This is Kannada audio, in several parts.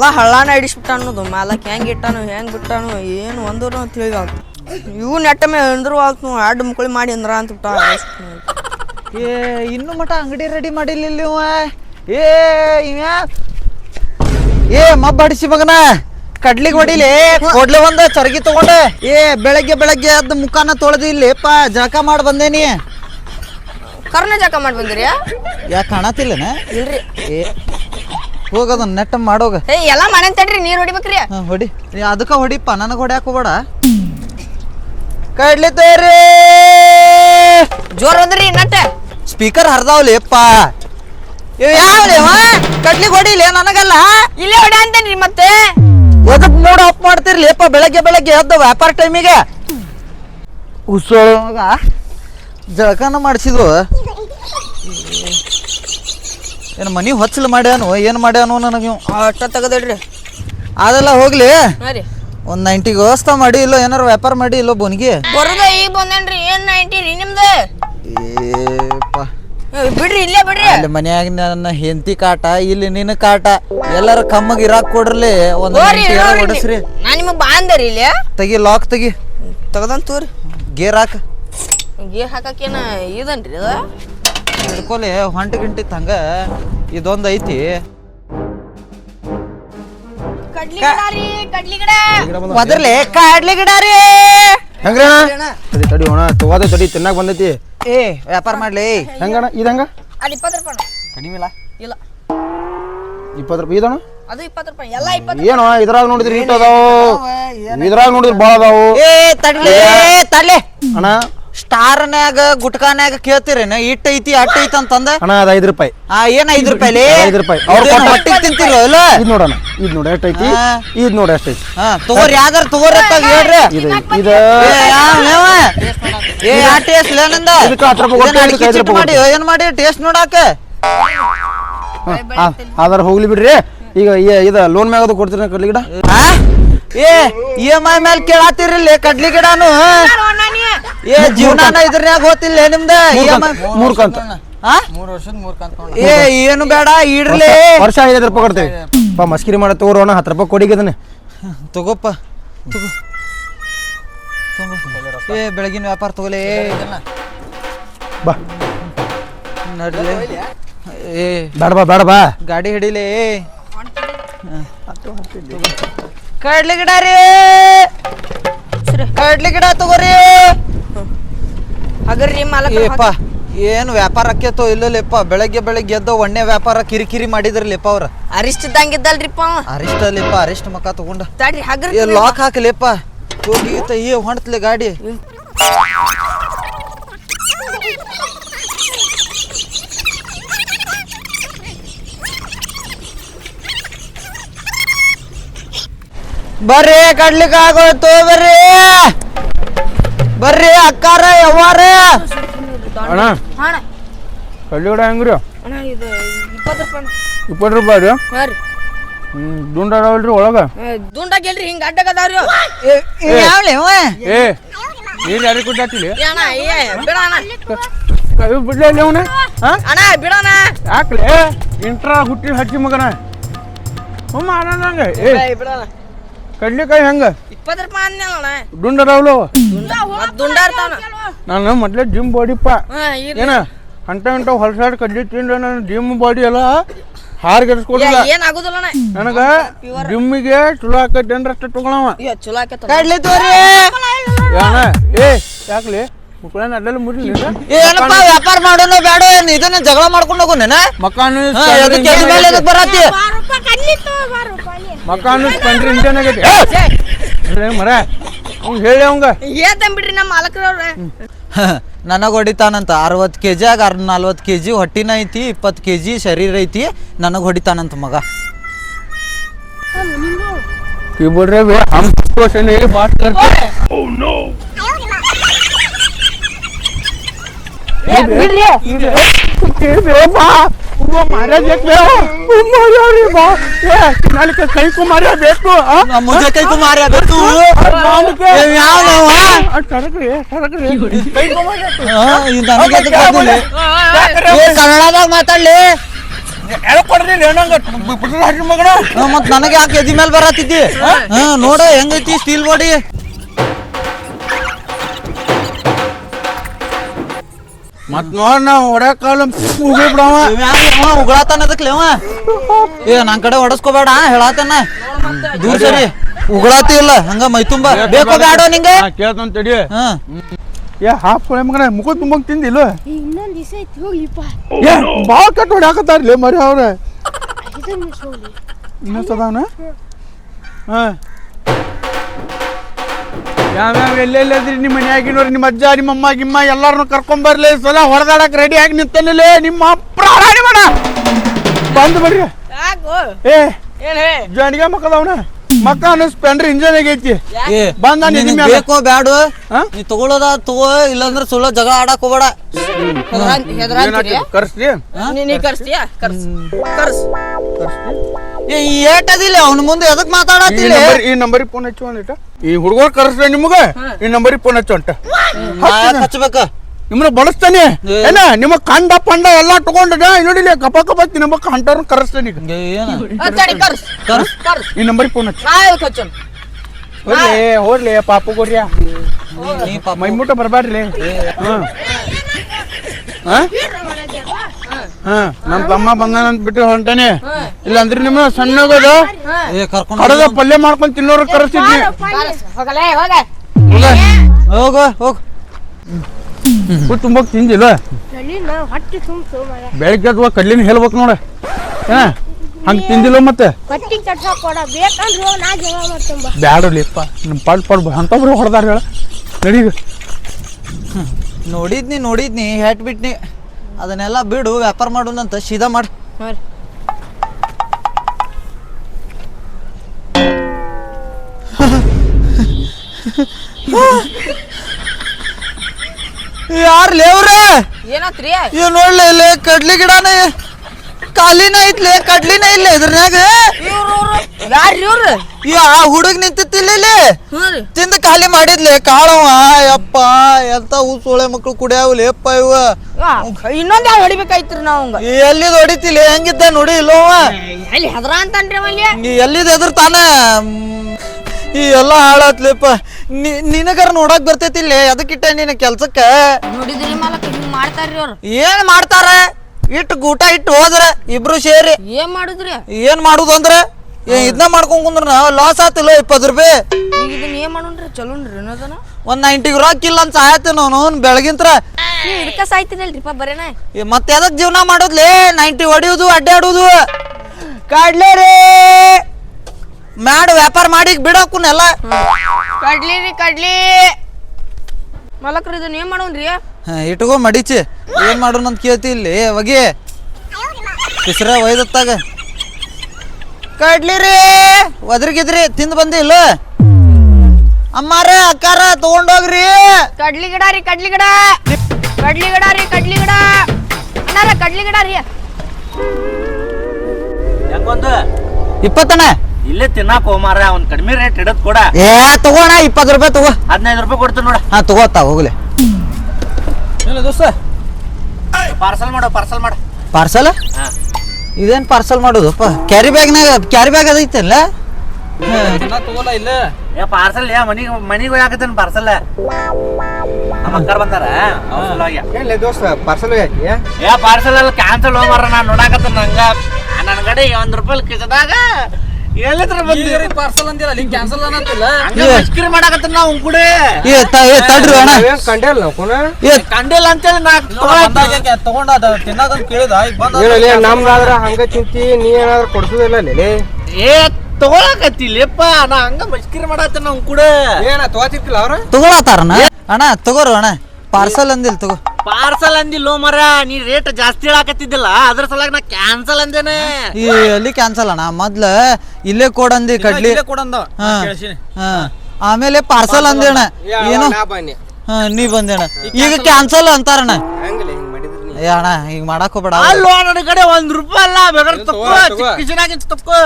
ಎಲ್ಲ ಹಳ್ಳಾನ ಹಿಡಿಸ್ಬಿಟ್ಟ ಅನ್ನೋದು ಮಾಲಕ್ ಹೆಂಗ್ ಇಟ್ಟಾನು ಹೆಂಗ್ ಬಿಟ್ಟಾನು ಏನು ಅಂತ ಹೇಳಿದ ಇವು ನೆಟ್ಟ ಮೇಲೆ ಅಂದ್ರು ಆತು ಎರಡು ಮುಕ್ಕಳಿ ಮಾಡಿ ಅಂದ್ರ ಅಂತ ಬಿಟ್ಟ ಏ ಇನ್ನು ಮಟ ಅಂಗಡಿ ರೆಡಿ ಮಾಡಿಲ್ಲ ಇವ? ಏ ಇವ ಏ ಮಬ್ಬಡಿಸಿ ಮಗನ. ಕಡ್ಲಿಗೆ ಹೊಡಿಲಿ. ಕೊಡ್ಲಿ ಒಂದ ಚರಗಿ ತಗೊಂಡೆ. ಏ ಬೆಳಗ್ಗೆ ಬೆಳಗ್ಗೆ ಅದ್ ಮುಖಾನ ತೊಳೆದು ಇಲ್ಲಿಪ್ಪ ಜಳಕ ಮಾಡಿ ಬಂದೇನಿ ಕರ್ನ ಜಾಕ ಮಾಡಿ ಬಂದಿರಿ ಯಾಕೆ ಕಾಣತಿಲ್ಲನ? ಇಲ್ರಿ. ಏ ಹೋಗದ ನೆಟ್ ಮಾಡೋಗ. ಏ ಎಲ್ಲ ಮನೆ ತಡ್ರಿ ನೀರ್ ಹೊಡಿಬೇಕ್ರಿ. ಹಾ, ಹೊಡಿ. ಏ, ಅದಕ್ಕ ಹೊಡಿಪ್ಪ ನನಗೆ ಹೊಡ್ಯಾಕ ಹೋಗ್ಬೇಡ. ಕಡ್ಲಿ ತೇರಿ ಜೋರ್ ಹೋದ್ರಿ ನಟ್ಟ ಸ್ಪೀಕರ್ ಹರ್ದಾವ್ಲಿಪ್ಪ ಯಾವ ಕಡ್ಲಿಗೆ ಹೊಡಿಲಿ ನನಗಲ್ಲ ಇಲ್ಲೇ ಹೊಡ ಅಂತೇನ್ರಿ ಮತ್ತೆ. ಎದಕ್ ಮೂಡ್ ಆಫ್ ಮಾಡ್ತಿರ್ಲಿಪ್ಪ ಬೆಳಗ್ಗೆ ಬೆಳಗ್ಗೆ ಎದ್ದ ವ್ಯಾಪಾರ ಟೈಮಿಗೆ ಉಸೋಳಗ ಜಳಕನ ಮಾಡಿಸಿದ್ವು. ಏನು ಮನಿ ಹೊಚ್ಚಲು ಮಾಡ್ಯಾನು ಏನು ಮಾಡ್ಯಾನು ನನಗೆ ಇವ್. ಅಷ್ಟ ತೆಗದಿಡ್ರಿ. ಅದೆಲ್ಲ ಹೋಗ್ಲಿ. ಒಂದ್ ರೀ. ಒಂದು ನೈಂಟಿಗೆ ವ್ಯವಸ್ಥೆ ಮಾಡಿ ಇಲ್ಲ ಏನಾರು ವ್ಯಾಪಾರ ಮಾಡಿ ಇಲ್ಲ ಬೋನ್ಗಿ ಬರೋದ ಈಗ ಬಂದೇನ್ರಿ ಏನ್ ನೈಂಟಿ ರೀ ನಿಮ್ದು? ಏಪ್ಪ. ಏ, ಬಿಡ್ರಿ ಇಲ್ಲೇ ಬಿಡ್ರಿ. ಅಲ್ಲಿ ಮನ್ಯಾಗ ನನ್ನ ಹೆಂಡತಿ ಕಾಟ ಇಲ್ಲಿ ನಿನ್ನ ಕಾಟ. ಎಲ್ಲಾರು ಕಮ್ಮಗ್ ಇರಾಕ್ ಕೊಡ್ರಿ ಒಂದು ಹೋರಿ ಹೊಡಸ್ರಿ ನಾ ನಿಮಗ್ ಇಲ್ಲಿ. ತೆಗಿ ಲಾಕ್ ತೆಗಿ. ತೆಗದಂತ ತೋರಿ ಗೇರ್ ಹಾಕ. ಗೇರ್ ಹಾಕಕ್ಕೇನ ಇದನ್ರಿ ಅದ? ಹಿಡ್ಕೊಲಿ ಹೊಂಟ ಗಿಂಟಿತ್ ಹಂಗ ಇದೊಂದ್ ಐತಿ. ಕಡ್ಲಿ ಗಿಡ ರೀ ಕಡ್ಲಿ ಗಿಡ. ಮೊದಲೇ ಕಾಡ್ಲಿ ಗಿಡ ರೀ. ಹೆಂಗ್ರಣ ತಡಿ ತಡಿ ಹೋಣ ತಗೋದ ತಡಿ ತಿನ್ನಾಕ ಬಂದೈತಿ. ಏ ವ್ಯಾಪಾರ ಮಾಡ್ಲಿ. ಹೆಂಗಣ ಇದಂಗ ಅದು ಇಪ್ಪತ್ತು ರೂಪಾಯಿ ಕಡಿಮೆ ಇಲ್ಲ. ಇಲ್ಲ. ಇಪ್ಪತ್ತು ರೂಪಾಯಿ ಇದಣ ಅದು ಇಪ್ಪತ್ತು ರೂಪಾಯಿ ಎಲ್ಲ ಇಪ್ಪತ್ತು ಏನೋ ಇದ್ರಾಗ ನೋಡಿದ್ರಿ ಅದಾವು. ಇದ್ರಾಗ ನೋಡಿದ್ರಿ ಭಾಳ ಅದಾವು. ಏ ತಡ್ಲಿ ತಡ್ಲಿ. ಅಣ್ಣ ಸ್ಟಾರ್ನ್ಯಾಗ ಗುಟ್ಕಾನ್ಯಾಗ ಕೇಳ್ತಿರೇನ? ಇಟ್ ಐತಿ ಅಟ್ ಐತಿ ಅಂತಂದ? ಅಣ್ಣ ಅದ ಐದು ರೂಪಾಯಿ. ಆ ಏನ್ ಐದ್ ರೂಪಾಯಿ ಐದು ರೂಪಾಯಿ. ಅವ್ರು ಹೊಟ್ಟಿಗೆ ತಿಂತಿರೋ ಇಲ್ಲ ಇದು ನೋಡಣ ಇದು ನೋಡಿ ಎಷ್ಟೈತಿ ಹಾ. ಇದು ನೋಡಿ ಎಷ್ಟೈತಿ ಹಾ ತಗೋರಿ ಯಾವ್ದಾರ ತಗೋರಿ ಅಂತ ಹೇಳ್ರಿ. ಇದು ಇದು ಏ, ಯಾ ಟೇಸ್ಟ್ ಲೇನಂದ ಇದಕ್ಕೆ ಹತ್ತು ರೂಪಾಯಿ ಕೊಟ್ಟು ಇದನ್ನ ಐದು ರೂಪಾಯಿ ಮಾಡಿ ಏನ್ ಮಾಡಿ ಟೇಸ್ಟ್ ನೋಡಾಕ ಆದ್ರೆ ಹೋಗ್ಲಿ ಬಿಡ್ರಿ. ಈಗ ಇದ ಲೋನ್ ಮ್ಯಾಗದು ಕೊಡ್ತೀರಿ ಕಡ್ಲಿ ಗಿಡ? ಆ? ಏ ಇ ಎಂ ಐ ಮೇಲೆ ಕೇಳಾತಿರ್ಲಿ ಕಡ್ಲಿ ಗಿಡನು? ಏ ಜೀವನಾನ ಇದ್ರನ್ಯಾಗ ಗೊತ್ತಿಲ್ಲ ನಿಮ್ದ? ಮೂರ್ ಕಂತ ಮೂರ್ ವರ್ಷದ ಮೂರ್ ಕಂತ ಏ ಏನು ಬೇಡ ಇಡ್ಲಿ ವರ್ಷ ಐದೈದು ರೂಪಾಯಿ ಕೊಡ್ತೇವೆ. ಪಾ ಮಸ್ಕಿರಿ ಮಾಡ ತಗೋರೋಣ ಹತ್ತು ರೂಪಾಯಿ ಕೊಡಿಗೆ ಅದನ್ನ. ತಗೋಪ್ಪ. ತಗೋ. ತಗೋ. ಏ ಬೆಳಗಿನ ವ್ಯಾಪಾರ ತಗೋಲೇ. ಬಾ. ನಡ್ಲೆ. ಏ. ಬೇಡ ಬಾ ಬೇಡ ಬಾ. ಗಾಡಿ ಹಿಡಿಲೇ. ಕಡ್ಲಿ ಗಿಡ ರೀ. ಕಡ್ಲಿ ಗಿಡ ತಗೋರಿ. ಹಗರ್ರಿ ಮಾಲಕ ಏಪ್ಪ ಏನು ವ್ಯಾಪಾರ ಆಕೇತೋ ಇಲ್ಲಲೇಪ್ಪ ಬೆಳಗ್ಗೆ ಬೆಳಗ್ಗೆ ಎದ್ದು ಒಣ್ಣೆ ವ್ಯಾಪಾರ ಕಿರಿಕಿರಿ ಮಾಡಿದ್ರಲಿಪ್ಪ ಅವ್ರ. ಅರಿಷ್ಟ ಇದ್ದಂಗಿದ್ದಲ್ರಿಪ್ಪ. ಅವ. ಅರಿಷ್ಟ ಅಲ್ಲಿಪ್ಪ ಅರಿಷ್ಟ ಮಕ್ಕ ತಗೊಂಡ. ತಡ್ರಿ ಹಗರ್ ಏ ಲಾಕ್ ಹಾಕಲೇಪ್ಪ. ಹೋಗಿ ಈತ ಹೊಂಟ್ಲೆ ಗಾಡಿ. ಬರ್ರಿ ಕಡ್ಲಿಕ್ಕೆ ಆಗೋಯ್ತು ಬರ್ರಿ ಬರ್ರಿ ಅಕ್ಕಾರ ಯಾವಾರ ಅಣ್ಣ ಅಣ್ಣ. ಕಡ್ಲಿ ಹೆಂಗ್ರಿ? ಅಣ್ಣ ಇದು ಇಪ್ಪತ್ತು ರೂಪಾಯಿ ಇಪ್ಪತ್ತು ರೂಪಾಯಿ ರೀ ಹಾಂ ರೀ. ಹ್ಞೂ ದುಂಡ ಅದಾವಲ್ರಿ ಒಳಗ? ದುಂಡಾಗ ಎಲ್ರಿ ಹಿಂಗ ಅಡ್ಡಗದಾವ್ರಿ? ಏ ನೀರು ಯಾರಿಗೆ ಕೊಟ್ಟಾತಿಲಿ ಏ ಅಣ್ಣ ಏ ಬಿಡ ಅಣ್ಣ. ಬಿಡ್ಲೇ ಅವನ? ಅಣ್ಣ ಬಿಡಣ ಯಾಕ್ಲೆ? ಇಂಟ್ರಾ ಹುಟ್ಟಿ ಹಚ್ಚಿ ಮಗನ? ಹ್ಞೂ ಮಾಡೋಣಂಗೆ ಏ ಬಿಡಣ ಕಡ್ಲಿಕಾಯಿ ಹೆಂಗ? ಇಪ್ಪತ್ತು ರೂಪಾಯಿ ಅಂದ್ನಲ್ಲ ಅಣ್ಣ. ದುಂಡ ಅದಾವಲ್ಲ ಮತ್ತ್ ದುಂಡ ಇರ್ತಾವನ ನಾನು ಮೊದ್ಲೇ ಜಿಮ್ ಬಾಡಿಪ್ಪ. ಏನ ಅಂಟ ಅಂಟ ಹೊಲಸಾಡ್ ಕಡ್ಲಿ ತಿಂದ ನನ್ನ ಜಿಮ್ ಬಾಡಿ ಎಲ್ಲ ಹಾರ್ ಗೆಡ್ಸ್ಕೊಡಿಲ್ಲ ಏ, ಏನ್ ಆಗುದಿಲ್ಲ ಅಣ್ಣ. ನನಗ ಜಿಮ್ಮಿಗೆ ಚಲೋ ಆಕೈತಿ ಅಂದ್ರೆ ಅಷ್ಟ ತಗೊಳವ ಚಲೋ ಆಕೇತ ಕಡ್ಲಿ ತೋರಿ ಯಾನ ಏ ಯಾಕ್ಲಿ? ಮುಕ್ಕಳನ್ನ ಏನಪ್ಪ ವ್ಯಾಪಾರ ಮಾಡೋನು ಬೇಡ ಇದನ್ನ ಜಗಳ ಮಾಡ್ಕೊಂಡು ಹೋಗು ನೆನ. ಮಕ್ಕಾನು ಮೇಲೆ ಆಗೈತಿ. ಹೇಳಿ ಅವಂಗ. ಬಿಡ್ರಿ ನಮ್ಮ ನನಗೆ ಹೊಡಿತಾನಂತ. ಅರವತ್ತು ಕೆ ಜಿ ಆಗ ಅರ್ ನಲ್ವತ್ತು ಕೆ ಜಿ ಹೊಟ್ಟಿನ ಐತಿ ಇಪ್ಪತ್ತು ಕೆಜಿ ಶರೀರ ಐತಿ ನನಗೆ ಹೊಡಿತಾನಂತ ಮಗ. ಬಿಡ್ರಿ ರೇ ಓ ನೋ ನಾಲ್ಕ ಕೈ ಬೇಕು ಕೈ ಕನ್ನಡದಾಗ ಮಾತಾಡ್ಲಿ ಮತ್ ನನಗೆ ಯಾಕೆ ಎದಿ ಮೇಲೆ ಬರತ್ತಿದ್ದಿ ನೋಡ ಹೆಂಗೈತಿ ಸ್ಟೀಲ್ ಬಾಡಿ ಮತ್ ನೋಡ್ ನಾವು ಹೊಡ್ಯಾಕಾಲ ಹೋಗಿ ಬಿಡವ ಉಗಳಾತಾನ ಅದಕ್ಲೆ ಅವ ಏ ನನ್ ಕಡೆ ಹೊಡಸ್ಕೋಬೇಡ ಹೇಳಾತನ. ದೂರ ಸರಿ. ಉಗಳಾತಿ ಇಲ್ಲ ಹಂಗ ಮೈ ತುಂಬ. ಬೇಕೋ ಬೇಡ ನಿಂಗೆ? ಕೇಳ್ತಾನ ತಡಿ. ಏ ಹಾಫ್ ಕೊಳೆ ಮಗನ ಮುಖ ತುಂಬಂಗ್ ತಿಂದಿಲ್ಲ ಇನ್ನೊಂದು ದಿವಸ ಐತಿ ಹೋಗ್ಲಿಪ್ಪ. ಏ ಬಾಳ ಕಟ್ ಹೊಡ್ಯಾಕತ್ತಾರ್ಲಿ ಮರಿ ಅವ್ರ. ಇನ್ನೊಂದ್ಸದವನ ಹಾ. ಯಾವ್ಯಾವ ಎಲ್ಲೆಲ್ಲದ್ರಿ ನಿಮ್ಮ ಮನ್ಯಾಗಿನವ್ರು ನಿಮ್ಮ ಅಜ್ಜ ನಿಮ್ಮ ಅಮ್ಮ ಗಿಮ್ಮ ಎಲ್ಲಾರನ್ನು ಕರ್ಕೊಂಡ್ ಬರ್ಲಿ. ಈ ಸಲ ಹೊಡೆದಾಡಕ್ ರೆಡಿ ಆಗಿ ನಿಂತನಿಲ್ಲ ನಿಮ್ಮ ಪ್ರಾಣಿ ಮಾಡ ಬಂದು ಬಿಡ್ರಿ. ಏ ಜಣಿಗೆ ಮಕ್ಕದವನ ಮಕ್ಕ ಅನ್ನಿಸ್ಪೇನ್ರಿ ಇಂಜನ್ ಆಗೈತಿ. ಬಂದ ನಿನ್. ಬೇಕೋ ಬ್ಯಾಡೋ? ನೀ ತಗೊಳ್ಳೋದ ತಗೋ ಇಲ್ಲಂದ್ರ ಸುಳ್ಳ ಜಗಳ ಆಡಕ್ ಹೋಗ್ಬೇಡ. ಕರ್ಸ್ರಿ ಕರ್ಸ್ತೀಯ? ಕರ್ಸ್. ಕರ್ಸ್. ಏಟದಿಲ್ಲ ಅವ್ನ ಮುಂದೆ ಎದಕ್ ಈ ನಂಬರ್ ಈ ನಂಬರಿಗೆ ಫೋನ್ ಹಚ್ಚು ಅಂದಿಟ ಈ ಹುಡುಗರು ಕರ್ಸ್ರಿ ನಿಮಗ ಈ ನಂಬರಿಗೆ ಫೋನ್ ಹಚ್ಚು ಅಂಟ ಹಚ್ಬೇಕ ನಿಮ್ಮನ್ನ ಬಳಸ್ತಾನೆ. ಏನ ನಿಮ್ಮ ಕಂಡ ಪಂಡ ಎಲ್ಲಾ ತಗೊಂಡ ನೋಡಿಲಿ ಕಪ ಕಪ ತಿನ್ನಬೇಕು ಅಂಟವ್ರನ್ನ ಕರೆಸ್ತಾನೆ ಈ ನಂಬರಿಗೆ ಫೋನ್ ಹಚ್ಚು. ಹೋಗ್ಲಿ ಹೋಗ್ಲಿ ಪಾಪು ಗೋರ್ಯ. ನೀ ಪಾಪ. ಮೈ ಮುಟ್ಟ ಹ್ಮ್ ಹಾ? ಹಾ? ನಮ್ಮ ತಮ್ಮ ಬಂದಾನ ಅಂತ ಬಿಟ್ಟು ಹೊಂಟಾನೆ ಇಲ್ಲ ಅಂದ್ರೆ ನಿಮ್ಮ ಸಣ್ಣಗದ ಏ ಕರ್ಕೊಂಡು ಕಡದ ಪಲ್ಯ ಮಾಡ್ಕೊಂಡು ತಿನ್ನೋರು ಕರೆಸಿದ್ವಿ. ಹೋಗಲೇ ಹೋಗ. ಹೋಗ. ಹೋಗ್ ಹುಟ್ಟು ತುಂಬಕ್ ತಿಂದಿಲ್ಲ ಬೆಳಿಗ್ಗೆ ಅಥವಾ ಕಡ್ಲಿನ ಹೇಳ್ಬೇಕು ನೋಡ. ಹಾ ಹಂಗ ತಿಂದಿಲ್ಲ ಮತ್ತೆ? ಬ್ಯಾಡ್ರಿಪ್ಪ ಬ್ಯಾಡಲಿಪ್ಪ ನಿಮ್ಮ ಪಡ್ ಪಡ್ ಅಂತೊಬ್ರು ಹೊಡೆದಾರ ಹೇಳ. ನಡೀಗ ನೋಡಿದ್ನಿ ನೋಡಿದ್ನಿ. ಹೆಟ್ ಬಿಟ್ನಿ ಅದನ್ನೆಲ್ಲ ಬಿಡು. ವ್ಯಾಪಾರ ಮಾಡೋದಂತ ಸೀದಾ ಮಾಡ್. ಯಾರ್ ಲೇವ್ರ ಏನಾತ್ರಿ? ಇವ್ ನೋಡ್ಲಿ ಇಲ್ಲಿ ಕಡ್ಲಿ ಗಿಡನೇ. ಕಾಲಿನ ಐತ್ಲೆ ಕಡ್ಲಿನ ಇಲ್ಲ ಇದ್ರನ್ಯಾಗ. ಇವ್ರು ಈ ಆ ಹುಡುಗ ನಿಂತಿತ್ತಿಲ್ಲ ಇಲ್ಲಿ. ತಿಂದ ಖಾಲಿ ಮಾಡಿದ್ಲೆ ಕಾಳವ ಯಪ್ಪ ಎಂತ ಸೋಳೆ ಮಕ್ಳು ಕುಡಿಯಾವಲಿ ಯಪ್ಪ ಇವ ಇನ್ನೊಂದ್ ಯಾವ ಹೊಡಿಬೇಕಾಯ್ತ್ರಿ ನಾವು ಎಲ್ಲಿದ್ ಹೊಡಿತಿಲಿ ಹೆಂಗಿದ್ದ ನೋಡಿ ಇಲ್ಲವ ಎಲ್ಲಿ ಹೆದ್ರ ಅಂತನ್ರಿ ನೀ ಎಲ್ಲಿದ್ ಎದ್ರ ತಾನ ಈ ಎಲ್ಲ ಹಾಳಾತ್ಲಿಪ್ಪ ನಿನಗರ ನೋಡಕ್ ಬರ್ತೈತಿಲ್ಲ ಅದಕ್ಕಿಟ್ಟ ನಿನ್ನ ಕೆಲ್ಸಕ್ಕ? ನೋಡಿದ್ರಿ ಮಾಲಕ್ ಹಿಂಗ್ ಮಾಡ್ತಾರ್ರಿ ಅವ್ರು. ಏನ್ ಮಾಡ್ತಾರ? ಇಟ್ಟು ಗೂಟ ಇಟ್ಟು ಹೋದ್ರ ಇಬ್ರು ಸೇರಿ. ಏನ್ ಮಾಡುದ್ರಿ? ಏನ್ ಮಾಡುದು ಅಂದ್ರ ಇದನ್ನ ಮಾಡ್ಕೊಂಡ್ ಕುಂದ್ರ ಲಾಸ್ ಆತಿಲ್ಲ ಇಪ್ಪತ್ತು ರೂಪಾಯಿ. ಈಗ ಇದನ್ನ ಏನ್ ಮಾಡೋಣ್ರಿ? ಚಲೋನ್ರಿ ಏನದನ ಒಂದ್ ನೈಂಟಿ ರೊಕ್ಕ ಇಲ್ಲ ಅಂತ ಸಾಯತ್ತೆ ನಾನು ಬೆಳಗಿಂತ್ರ. ನೀವ್ ಇದಕ್ಕ ಸಾಯ್ತೀನಲ್ರಿಪ್ಪ ಬರೇನ? ಏ, ಮತ್ತೆ ಎದಕ್ ಜೀವನ ಮಾಡೋದ್ಲೇ? ನೈಂಟಿ ಹೊಡಿಯೋದು ಅಡ್ಡಾಡೋದು. ಕಾಡ್ಲೇ ರೀ! ಮ್ಯಾಡ್ ವ್ಯಾಪಾರ ಮಾಡಿ ಬಿಡೋಕುನೆಲ್ಲ. ಕಡ್ಲಿ ರೀ ಕಡ್ಲಿ. ಮಲಕ್ರಿ ಇದನ್ನ ಏನ್ ಮಾಡೋನ್ರಿ ಇಟ್ಕೋ ಮಡಿಚಿ. ಏನ್ ಮಾಡೋಣ ಅಂತ ಕೇಳ್ತಿ ಇಲ್ಲಿ ಹೋಗಿ ಕಿಸ್ರ ಒಯ್ದತ್ತಾಗ. ಕಡ್ಲಿ ರೀ. ಒದ್ರಿಗಿದ್ರಿ ತಿಂದ್ ಬಂದಿಲ್ಲ ಅಮ್ಮಾರ ಅಕ್ಕಾರ ತಗೊಂಡೋಗ್ರಿ. ಕಡ್ಲಿ ಗಿಡ ರೀ ಕಡ್ಲಿ ಗಿಡ. ಕಡ್ಲಿ ಗಿಡ ರೀ ಕಡ್ಲಿ ಗಿಡ. ಅಣ್ಣಾರ ಕಡ್ಲಿ ಗಿಡ ರೀ. ಇಪ್ಪತ್ತನ. ಇಲ್ಲೇ ತಿನ್ನಾಕ ಹೋಮಾರ ಅವ್ನ್ ಕಡಿಮೆ ರೇಟ್ ಇಡದ್ ಕೂಡ. ಏ ತಗೋಣ ಇಪ್ಪತ್ತು ರೂಪಾಯಿ ತಗೋ. ಹದಿನೈದು ರೂಪಾಯಿ ಕೊಡ್ತೀನಿ ನೋಡ. ಹಾ ತಗೋತಾ ಹೋಗ್ಲಿ. ದೋಸ್ತ? ಪಾರ್ಸಲ್ ಮಾಡು ಪಾರ್ಸಲ್ ಮಾಡು. ಪಾರ್ಸಲ್ ಹಾ. ಇದೇನ್ ಪಾರ್ಸಲ್ ಮಾಡೋದಪ್ಪ ಕ್ಯಾರಿ ಬ್ಯಾಗ್ನಾಗ ಕ್ಯಾರಿ ಬ್ಯಾಗ್ ಅದೈತಲ್ಲ ಏ ಪಾರ್ಸಲ್ ಯಾ ಮನಿಗೆ ಮನಿಗೆ ಹೋಗಾಕತ್ತೇನ್ ಪಾರ್ಸಲ್ ನಮ್ಮ ಅಕ್ಕರ್ ಬಂದಾರ. ಏನ್ಲೇ ದೋಸ್ತ ಪಾರ್ಸಲ್ ಯಾಕೆ ಏ? ಪಾರ್ಸಲ್ ಎಲ್ಲ ಕ್ಯಾನ್ಸಲ್ ಹೋಮಾರ ನಾನ್ ನೋಡಾಕತ್ತ ನಂಗ. ನನ್ ಕಡೆ ಒಂದ್ ರೂಪಾಯಿ ಕಿಸದಾಗ ಎಲ್ಲಿದ್ರ ಬಂದಿರಿ ಪಾರ್ಸಲ್ ಅಂದಿಲ್ಲ ಅಲ್ಲಿ ಕ್ಯಾನ್ಸಲ್ ಅನ್ನತ್ತಿಲ್ಲ ಹಂಗ ಮಸ್ಕಿರಿ ಮಾಡಾಕತ್ತ ನಾವು ಕೂಡ ಏ ತ- ಏ, ತಡ್ರಿ ಅಣ್ಣ. ಕಂಡಿಲ್ಲ ನಾವು ಏ ಕಂಡಿಲ್ಲ ಅಂತೇಳಿ ನಾ ತಗೊಂಡ ತಿನ್ನಾಕಂತ ಕೇಳಿದ ಈಗ ಬಂದ ನಮ್ದಾದ್ರ ಹಂಗ ಚಿಂತಿ ನೀ ಏನಾದ್ರ ಕೊಡ್ಸುದಿಲ್ಲ ಲೇಲೆ ಏ ತಗೊಳಕತ್ತಿಲ್ಲಪ್ಪ ನಾ ಹಂಗ ಮಸ್ಕಿರಿ ಮಾಡಾಕತ್ತ ನಾವು ಕೂಡ ಏನ ತಗೋತಿರ್ತಿಲ್ಲ ಅವ್ರ? ತಗೊಳತಾರಣ ಅಣ್ಣ ತಗೋರು ಅಣ್ಣ. ಪಾರ್ಸಲ್ ಅಂದಿಲ್ಲ ತಗೋ. ಪಾರ್ಸಲ್ ಅಂದಿಲ್ಲೋ ಮರ ನೀ ರೇಟ್ ಜಾಸ್ತಿ ಹೇಳಾಕತ್ತಿದ್ದಿಲ್ಲ ಅದ್ರ ಸಲಾಗ ನಾ ಕ್ಯಾನ್ಸಲ್ ಅಂದೇನೆ. ಈ ಎಲ್ಲಿ ಕ್ಯಾನ್ಸಲ್ ಅಣ್ಣ ಮೊದ್ಲ ಇಲ್ಲೇ ಕೊಡಂದಿ ಕಡ್ಲಿ. ಕೊಡಂದ ಹಾ ಆಮೇಲೆ ಪಾರ್ಸಲ್ ಅಂದೇಣ ಏನು? ನೀ ಬಂದೇಣ. ಈಗ ಕ್ಯಾನ್ಸಲ್ ಅಂತಾರಣ್ಣ. ಏ ಅಣ್ಣ ಹಿಂಗ್ ಮಾಡಕ್ ಹೋಗ್ಬೇಡ ಅಲ್ಲೋ ನನ್ನ ಕಡೆ ಒಂದ್ ರೂಪಾಯಿ ಅಲ್ಲ ಬೇಕಾದ್ರೆ ತಕ್ಕೋ ತಗೋ, ತಗೋ. ಕಿಶನಾಗಿಂತ ತಕ್ಕೋ.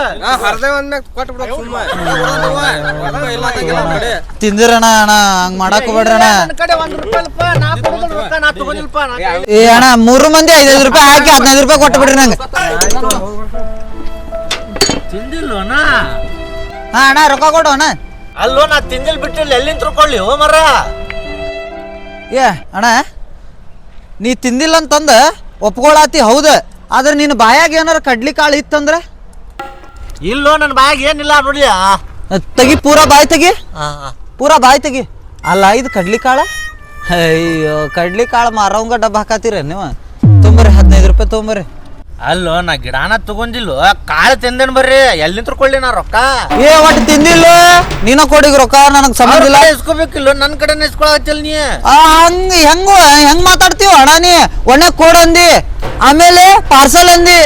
ಹರ್ದೆ ಒಂದ್ಮ್ಯಾಗ ಕೊಟ್ಬಿಡ ಸುಮ್ಮ. ಇಲ್ಲ ತಂಗಿಲ್ಲ ನಮ್ ಕಡೆ. ತಿಂದಿರಣ್ಣ ಅಣ್ಣ ಹಂಗ್ ಮಾಡಕ್ ಹೋಗ್ಬೇಡ್ರಿ ಅಣ್ಣ. ನನ್ನ ಕಡೆ ಒಂದ್ ರೂಪಾಯಿ ನಾ ರೊಕ್ಕ ನಾ ತಗೊಂಡಿಲ್ಪ ಏ ಅಣ್ಣ ಮೂರು ಮಂದಿ ಐದೈದು ರೂಪಾಯಿ ಹಾಕಿ ಹದಿನೈದು ರೂಪಾಯಿ ಕೊಟ್ಟು ಬಿಡ್ರಿ ನಂಗೆ ಹಾ ಅಣ್ಣ ರೊಕ್ಕ ಕೊಡು ಅಣ್ಣ. ಅಲ್ಲೋ ನಾ ತಿಂದಿಲ್ ಬಿಟ್ಟಿಲ್ಲ ಎಲ್ಲಿಂದ ತಿಳ್ಕೊಳ್ಳಿ ಹೋ ಮರ. ಏ ಅಣ್ಣ. ನೀ ತಿಂದಿಲ್ಲ ಅಂತಂದ ಒಪ್ಕೊಳತಿ ಹೌದ ಆದ್ರೆ ನಿನ್ನ ಬಾಯಾಗ ಏನಾರ ಕಡ್ಲಿ ಕಾಳು ಇತ್ತಂದ್ರ? ಇಲ್ಲೋ ನನ್ನ ಬಾಯಾಗ ಏನಿಲ್ಲ ನೋಡಿ ತೆಗಿ ಪೂರಾ ಬಾಯಿ ತೆಗಿ. ಪೂರಾ ಬಾಯಿ ತೆಗಿ. ಅಲ್ಲ ಇದು ಕಡ್ಲಿ ಕಾಳ? ಅಯ್ಯೋ ಕಡ್ಲಿ ಕಾಳು ಮಾರವಂಗ ಡಬ್ಬ ಹಾಕತ್ತೀರ ನೀವು? ತೊಂಬರ್ರಿ ಹದಿನೈದು ರೂಪಾಯಿ ತೊಂಬರ್ರಿ ಅಲ್ಲೋ ನಾ ಗಿಡಾನ ತಗೊಂಡಿಲ್ಲ ಕಾಳು ತಿಂದೇನ್ ಬರ್ರಿ ಎಲ್ಲಿ ನಿಂತ್ಕೊಳ್ಳಿ ನಾ ರೊಕ್ಕ? ಏ ಒಟ್ಟು ತಿಂದಿಲ್ಲ? ನೀನ ಕೊಡಿಗ ರೊಕ್ಕ ನನಗೆ ಸಂಬಂಧ ಇಲ್ಲ. ಇಸ್ಕೋಬೇಕಿಲ್ಲ ನನ್ನ ಕಡೆ ಇಸ್ಕೊಳತ್ತಿಲ್ಲ ನೀ? ಆ, ಹಂಗ್ ಹೆಂಗ ಹೆಂಗ್ ಮಾತಾಡ್ತೀವ ಅಣ್ಣ ನೀ? ಒಳ್ಳೆ ಕೊಡು ಅಂದಿ. ಆಮೇಲೆ ಪಾರ್ಸಲ್ ಅಂದಿ.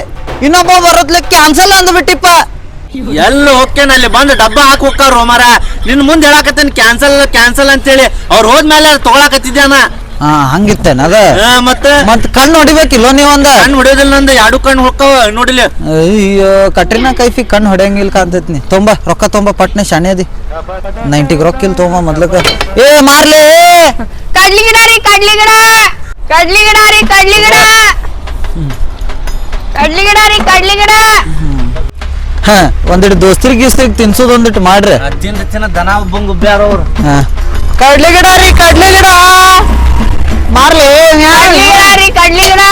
ಇನ್ನೊಬ್ಬ ಬರೋದ್ಲೆ ಕ್ಯಾನ್ಸಲ್ ಅಂದ್ಬಿಟ್ಟಿಪ್ಪ. ಎಲ್ಲಿ ಹೋಗ್ತೇನೆ ಅಲ್ಲಿ ಬಂದು ಡಬ್ಬ ಹಾಕಿ ಹೋಗ್ತಾರ ಮರ ನಿನ್ ಮುಂದೆ ಹೇಳಕತ್ತೀನಿ ಕ್ಯಾನ್ಸಲ್ ಕ್ಯಾನ್ಸಲ್ ಅಂತೇಳಿ. ಅವ್ರು ಹೋದ್ಮೇಲೆ ತಗೊಳಕತ್ತಿದ್ಯಾನ? ಹಾ ಹಂಗಿತ್ತೇನ ಅದ? ಆ, ಮತ್ತೆ? ಮತ್ ಕಣ್ಣು ಹೊಡಿಬೇಕಿಲ್ಲ ನೀವೊಂದ ಕಣ್ಣು ಹೊಡಿಯೋದಿಲ್ಲ ನಂದು ಎರಡು ಕಣ್ಣು ಹೊಕ್ಕಾವ ನೋಡಿಲ್ಲ. ಅಯ್ಯೋ ಕಟ್ರಿನಾ ಕೈಫಿ ಕಣ್ಣು ಹೊಡೆಯಂಗಿಲ್ಲ ಕಾಂತೈತಿ ನೀ. ತೊಂಬ ರೊಕ್ಕ ತೊಂಬ ಪಟ್ನೆ ಶಾಣೆ ಅದಿ. ನೈಂಟಿಗೆ ರೊಕ್ಕ ಇಲ್ಲ ತೊಂಬ ಮೊದ್ಲಕ ಏ ಮಾರ್ಲೆ ಕಡ್ಲಿ ಗಿಡ ರೀ ಕಡ್ಲಿ ಗಿಡ ಕಡ್ಲಿ ಗಿಡ ರೀ ಕಡ್ಲಿ ಗಿಡ ಕಡ್ಲಿ ಗಿಡ ರೀ ಕಡ್ಲಿ ಗಿಡ ಹ ಒಂದಿಟ್ಟು ದೋಸ್ತಿರಿಗೆ ಗೀಸ್ತಿಗೆ ತಿನ್ಸೋದು ಒಂದಿಟ್ಟು ಮಾಡ್ರಿ. ತಿಂದ ತಿನ್ನ ದನ ಬಂಗ್ ಉಬ್ಬ್ಯಾರ ಅವ್ರು. ಹಾ. ಕಡ್ಲಿ ಗಿಡ ರೀ ಕಡ್ಲಿ ಗಿಡ ಮಾರ್ಲಿ ಕಡ್ಲಿಗಿನ